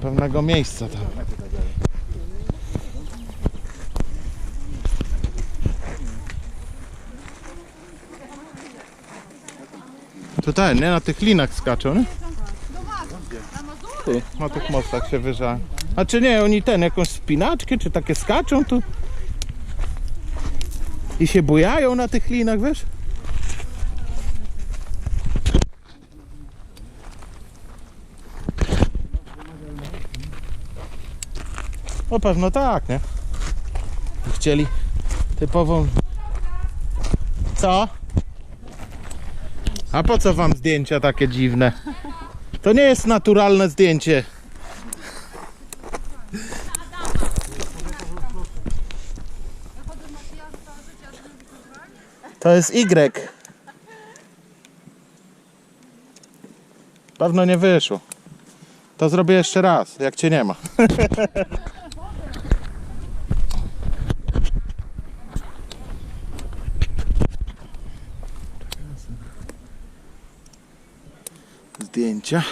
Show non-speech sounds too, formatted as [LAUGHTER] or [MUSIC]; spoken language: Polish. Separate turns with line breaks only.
pewnego miejsca tam. Ten, nie? Na tych linach skaczą, nie? Tu, na tych mostach się wyża. A czy nie, oni ten, jakąś spinaczkę, czy takie skaczą tu? I się bujają na tych linach, wiesz? O pewno tak, nie? Chcieli typową... Co? A po co wam zdjęcia takie dziwne? To nie jest naturalne zdjęcie. To jest Y. Pewno nie wyszło. To zrobię jeszcze raz, jak cię nie ma. [LAUGHS] Zdjęcia.